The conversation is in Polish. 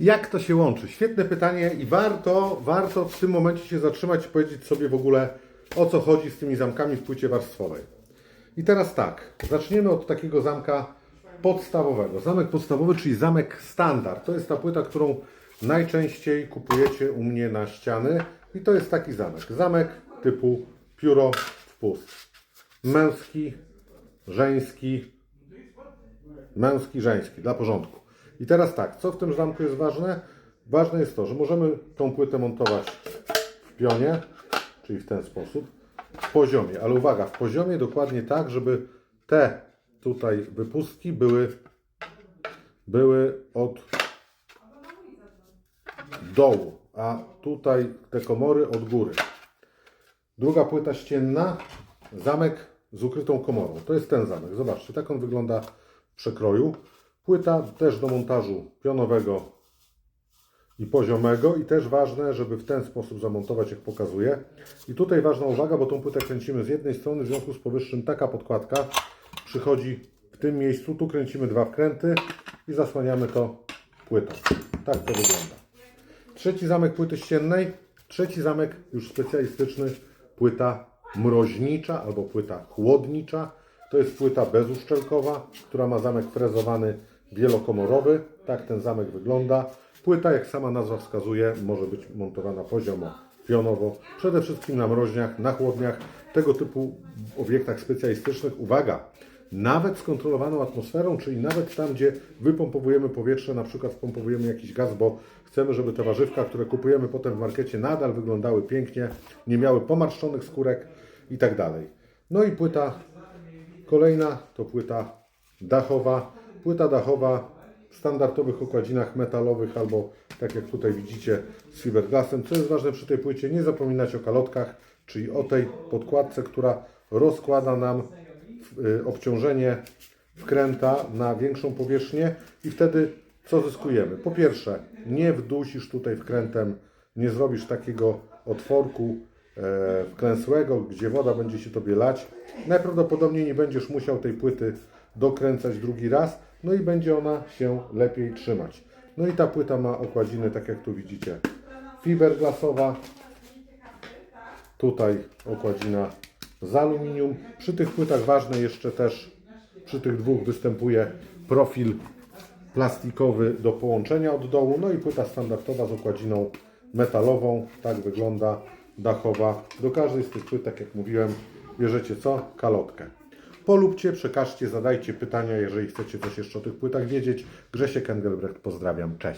Jak to się łączy? Świetne pytanie i warto, warto w tym momencie się zatrzymać i powiedzieć sobie w ogóle o co chodzi z tymi zamkami w płycie warstwowej. I teraz tak, zaczniemy od takiego zamka podstawowego. Zamek podstawowy, czyli zamek standard. To jest ta płyta, którą najczęściej kupujecie u mnie na ściany. I to jest taki zamek. Zamek typu pióro wpust. Męski, żeński, męski, żeński, dla porządku. I teraz tak, co w tym zamku jest ważne? Ważne jest to, że możemy tą płytę montować w pionie, czyli w ten sposób, w poziomie. Ale uwaga, w poziomie dokładnie tak, żeby te tutaj wypustki były, były od dołu, a tutaj te komory od góry. Druga płyta ścienna, zamek z ukrytą komorą. To jest ten zamek. Zobaczcie, tak on wygląda w przekroju. Płyta też do montażu pionowego i poziomego i też ważne, żeby w ten sposób zamontować, jak pokazuję. I tutaj ważna uwaga, bo tą płytę kręcimy z jednej strony, w związku z powyższym taka podkładka przychodzi w tym miejscu. Tu kręcimy dwa wkręty i zasłaniamy to płytą. Tak to wygląda. Trzeci zamek płyty ściennej. Trzeci zamek już specjalistyczny, płyta mroźnicza albo płyta chłodnicza. To jest płyta bezuszczelkowa, która ma zamek frezowany wielokomorowy. Tak ten zamek wygląda. Płyta, jak sama nazwa wskazuje, może być montowana poziomo, pionowo. Przede wszystkim na mroźniach, na chłodniach, tego typu obiektach specjalistycznych. Uwaga! Nawet z kontrolowaną atmosferą, czyli nawet tam, gdzie wypompowujemy powietrze, na przykład wpompowujemy jakiś gaz, bo chcemy, żeby te warzywka, które kupujemy potem w markecie, nadal wyglądały pięknie, nie miały pomarszczonych skórek i tak dalej. No i płyta kolejna to płyta dachowa. Płyta dachowa w standardowych okładzinach metalowych albo tak jak tutaj widzicie z fiberglassem. Co jest ważne przy tej płycie, nie zapominać o kalotkach, czyli o tej podkładce, która rozkłada nam y, obciążenie wkręta na większą powierzchnię i wtedy co zyskujemy? Po pierwsze, nie wdusisz tutaj wkrętem, nie zrobisz takiego otworku e, wklęsłego, gdzie woda będzie się tobie lać. Najprawdopodobniej nie będziesz musiał tej płyty dokręcać drugi raz, no i będzie ona się lepiej trzymać. No i ta płyta ma okładziny, tak jak tu widzicie, fiberglassowa, Tutaj okładzina z aluminium. Przy tych płytach ważne jeszcze też, przy tych dwóch występuje profil plastikowy do połączenia od dołu. No i płyta standardowa z okładziną metalową. Tak wygląda dachowa. Do każdej z tych płyt, tak jak mówiłem, bierzecie co? Kalotkę. Polubcie, przekażcie, zadajcie pytania, jeżeli chcecie coś jeszcze o tych płytach wiedzieć. Grzesiek Engelbrecht, pozdrawiam, cześć.